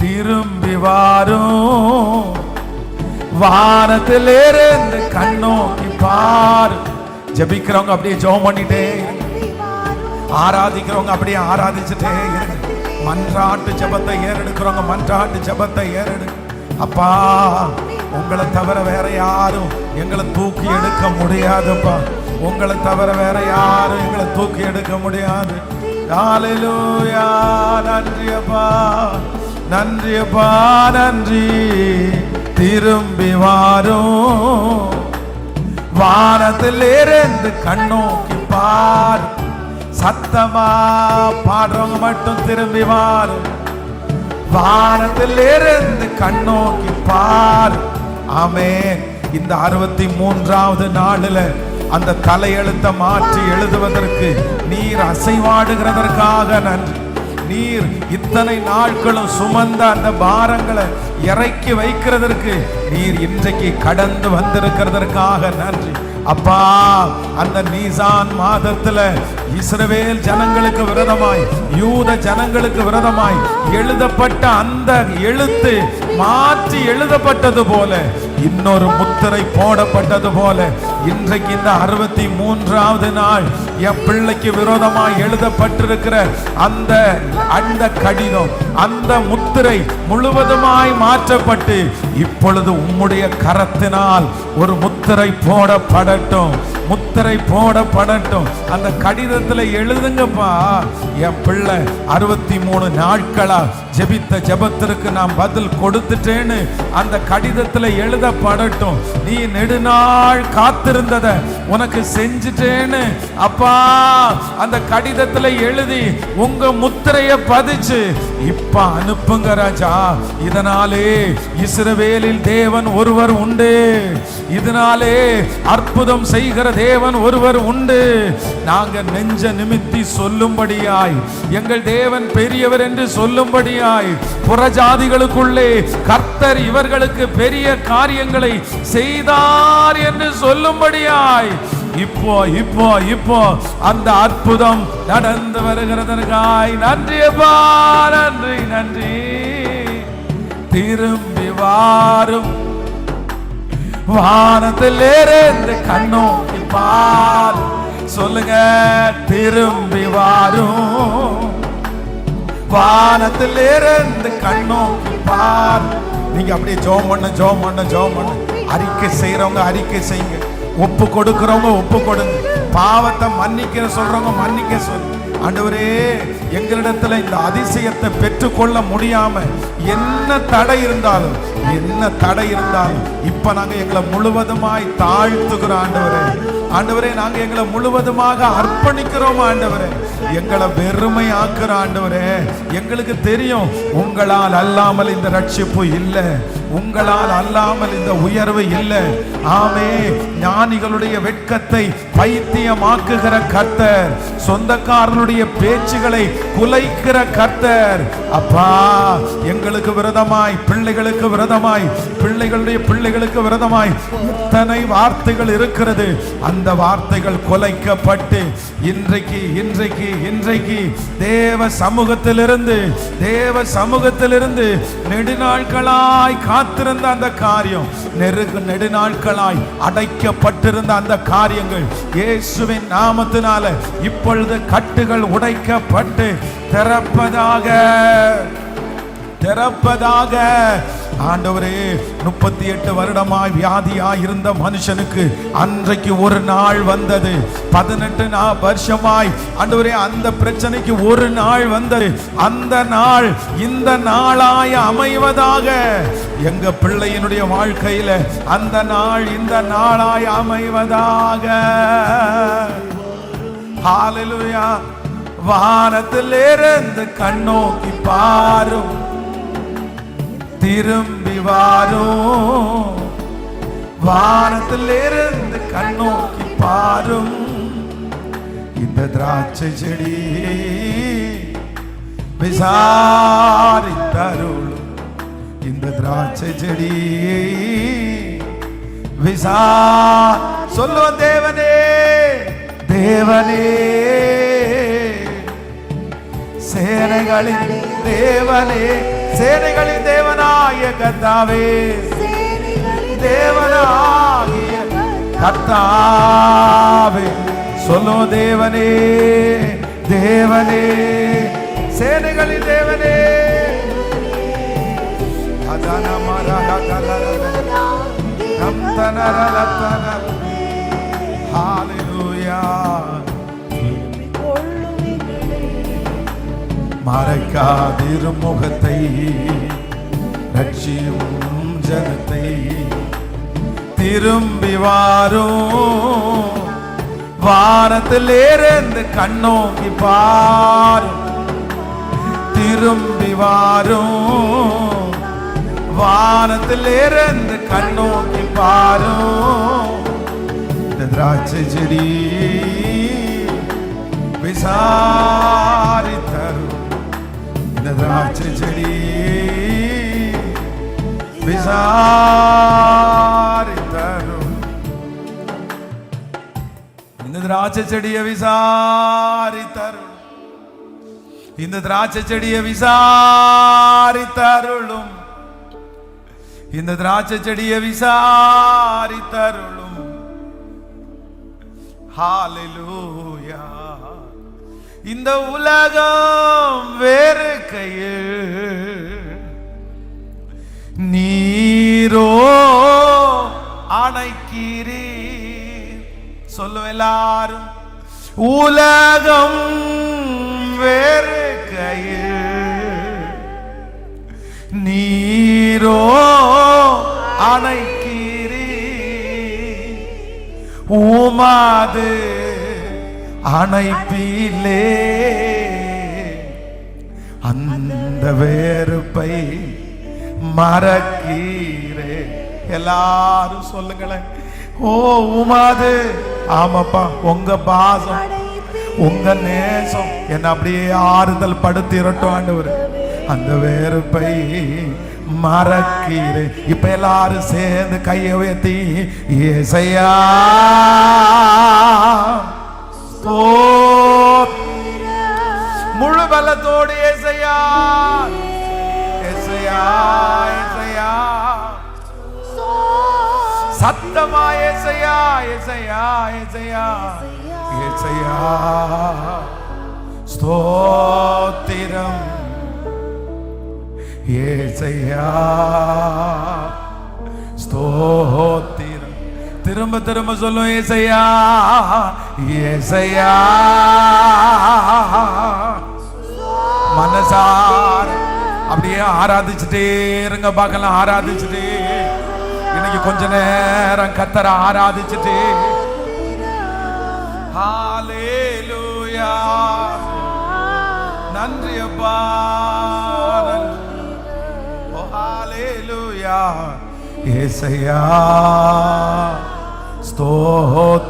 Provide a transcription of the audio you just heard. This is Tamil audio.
திரும்பி வாரும். வானத்திலிருந்து கண்ணோக்கி பாரு. ஜெபிக்கிறவங்க அப்படியே ஜெபம் பண்ணிட்டே ஆராதிக்கிறவங்க அப்படியே ஆராதிச்சுட்டே இருங்க மன்றாட்டு ஜபத்தை ஏறெடுக்கிறவங்க மன்றாட்டு ஜபத்தை ஏறெடு. அப்பா உங்களை தவிர வேற யாரும் எங்களை தூக்கி எடுக்க முடியாதுப்பா. உங்களை தவிர வேற யாரும் எங்களை தூக்கி எடுக்க முடியாது. ஹalleluya நன்றி அப்பா நன்றி அப்பா நன்றி. திரும்பி வாரும். வானத்திலிருந்து கண்ணோக்கி பார். சத்தமா பாடுறவங்க மட்டும் திரும்பி வாரு. வானத்திலிருந்து கண்ணோக்கி பார். ஆமே இந்த அறுபத்தி மூன்றாவது நாளில் அந்த தலையெழுத்தை மாற்றி எழுதுவதற்கு நீர் அசைவாடுகிறதற்காக நன்றி. நீர் இத்தனை நாட்களும் சுமந்த அந்த பாரங்களை இறக்கி வைக்கிறதற்கு நீர் இன்றைக்கு கடந்து வந்திருக்கிறதற்காக நன்றி. அப்பா அந்த நீசான் மாதத்துல இஸ்ரவேல் ஜனங்களுக்கு விரதமாய் யூத ஜனங்களுக்கு விரதமாய் எழுதப்பட்ட அந்த எழுத்து மாற்றி எழுதப்பட்டது போல இன்னொரு முத்திரை போடப்பட்டது போல இன்றைக்கு இந்த அறுபத்தி மூன்றாவது நாள் என் பிள்ளைக்கு விரோதமாய் எழுதப்பட்டிருக்கிற அந்த அந்த கடிதம் அந்த முத்திரை முழுவதுமாய் மாற்றப்பட்டு இப்பொழுது உம்முடைய கரத்தினால் ஒரு முத்திரை போடப்படட்டும். முத்திரை போடப்படட்டும். அந்த கடிதத்தில் எழுதுங்கப்பா. என் பிள்ளை அறுபத்தி மூணு நாட்களா ஜெபித்த ஜெபத்திற்கு நான் பதில் கொடுத்துட்டேன்னு அந்த கடிதத்தில் எழுதப்படட்டும். நீ நெடுநாள் காத்திருந்தத உனக்கு செஞ்சுட்டேன்னு. அப்பா அந்த கடிதத்தில் எழுதி உங்க முத்திரைய பதிச்சு இப்ப அனுப்புங்க ராஜா. இதனாலே இஸ்ரவேலில் தேவன் ஒருவர் உண்டு. இதனாலே அற்புதம் செய்கிற தேவன் ஒருவர் உண்டு. நாங்க நெஞ்ச நிமித்தி சொல்லும்படியாய் எங்கள் தேவன் பெரியவர் என்று சொல்லும்படியாய் புறஜாதிகளுக்குள்ளே கர்த்தர் இவர்களுக்கு பெரிய காரியங்களை செய்தார் என்று சொல்லும்படியாய் இப்போ இப்போ இப்போ அந்த அற்புதம் நடந்து வருகிறதற்காய் நன்றி அப்பா நன்றி நன்றி. திரும்பி வாரும். வானத்திலிருந்து கண்ணோக்கி பார். சொல்லுங்க திரும்பி வாரும். வானத்திலிருந்து கண்ணோக்கி பார். நீங்க அப்படியே ஜோம் பண்ண ஜோம் பண்ண ஜோம் பண்ண. அறிக்கை செய்யறவங்க அறிக்கை செய்யுங்க. ஒப்பு கொடுக்கிறவங்க ஒப்பு கொடுங்க. பாவத்தை மன்னிக்க சொல்றவங்க மன்னிக்க சொல் ஆண்டவரே எங்களிடத்துல இந்த அதிசயத்தை பெற்றுக்கொள்ள முடியாம என்ன தடை இருந்தாலும் என்ன தடை இருந்தாலும் இப்ப நாங்க எங்களை முழுவதுமாய் தாழ்த்துகிறோம் ஆண்டவரே. ஆண்டவரே நாங்க எங்களை முழுவதுமாக அர்ப்பணிக்கிறோம் ஆண்டவரே. எங்களை வெறுமையாக்குற ஆண்டவரே எங்களுக்கு தெரியும் உங்களால் அல்லாமல் இந்த ரட்சிப்பு இல்லை உங்களால் அல்லாமல் இந்த உயர்வு இல்லை. ஆமே ஞானிகளுடைய வெட்கத்தை பைத்தியமாக்குகிற கர்த்தர் சொந்தக்காரனுடைய பேச்சுகளை குலைக்கிற கர்த்தர். அப்பா எங்களுக்கு விரதமாய் பிள்ளைகளுக்கு விரதமாய் பிள்ளைகளுடைய பிள்ளைகளுக்கு விரதமாய் இத்தனை வார்த்தைகள் இருக்கிறது. அந்த வார்த்தைகள் கொலைக்கப்பட்டு இன்றைக்கு இன்றைக்கு இன்றைக்கு தேவ சமூகத்திலிருந்து தேவ சமூகத்திலிருந்து நெடுநாட்களாய் காத்திருந்த அந்த காரியம் நெருகு நெடுநாட்களாய் அடைக்கப்பட்டிருந்த அந்த காரியங்கள் இயேசுவின் நாமத்தினால இப்பொழுது கட்டுகள் உடைக்கப்பட்டு திறப்பதாக. திறப்பதாக. ஆண்டவரே முப்பத்தி எட்டு வருடமாய் வியாதியாய் இருந்த மனுஷனுக்கு அன்றைக்கு ஒரு நாள் வந்தது. பதினெட்டு நா வருஷமாய். ஆண்டவரே அந்த பிரச்சனைக்கு ஒரு நாள் வந்தது. அந்த நாள் இந்த நாளாய் அமைவதாக. எங்க பிள்ளையினுடைய வாழ்க்கையில அந்த நாள் இந்த நாளாய் அமைவதாக. வானத்திலிருந்து கண்ணோக்கி பாரும். திரும்பி வாரும் வானத்திலிருந்து கண்ணோக்கி பாரும் இந்த திராட்சை செடி விசாரித்தருளும் இந்த திராட்சை செடி விசா சொல்லுவோம் தேவனே தேவனே சேனைகளின் தேவனே சேனைகளின் தேவனாய கர்த்தாவே தேவனாகிய கர்த்தாவே சொல்லும் தேவனே தேவனே சேனைகளின் தேவனே மறைக்காதிரும் முகத்தை ரட்சியும் ஜனத்தை. திரும்பி வாரும் வாரத்திலிருந்து கண்ணோக்கி பாரும். திரும்பி வாரும் வானத்திலிருந்து கண்ணோக்கி பாரும். இந்த திராட்சை செடி விசா இந்த திராட்சை செடி விசாரித்தரும் இந்த திராட்சை செடியை விசாரித்தரும் இந்த திராட்சை செடியை விசாரித்தருளும் இந்த திராட்சை செடியை விசாரித்தருளும் ஹalleluya. இந்த உலகம் வேறு கையில். நீரோ அணைக்கீரி சொல்லும் எல்லாரும் உலகம் வேறு கையில். நீரோ அணைக்கிறீர் உமாது அணைப்பிலே அந்த வேறுப்பை மறக்கீரே. எல்லாரும் சொல்லுங்களேன். ஓ உமாது. ஆமாப்பா உங்க பாசம் உங்க நேசம். என்ன அப்படியே ஆறுதல் படுத்திரட்டும் ஆண்டவர். அந்த வேறுப்பை மறக்கீரே. இப்ப எல்லாரும் சேர்ந்து கையை உயர்த்தி ஏசையா. முழு பலத்தோடு ஏசையா. ஏசையா ஏசையா. திரும்ப திரும்ப சொல்லும் ஏசையா ஏசையா. மனசார் அப்படியே ஆராதிச்சுட்டே இருங்க பார்க்கலாம் ஆராதிச்சுட்டே. இன்னைக்கு கொஞ்ச நேரம் கத்தர ஆராதிச்சுட்டே. ஹாலேலூயா நன்றி அப்பா ஓ ஹாலேலூயா ஏசையா. todo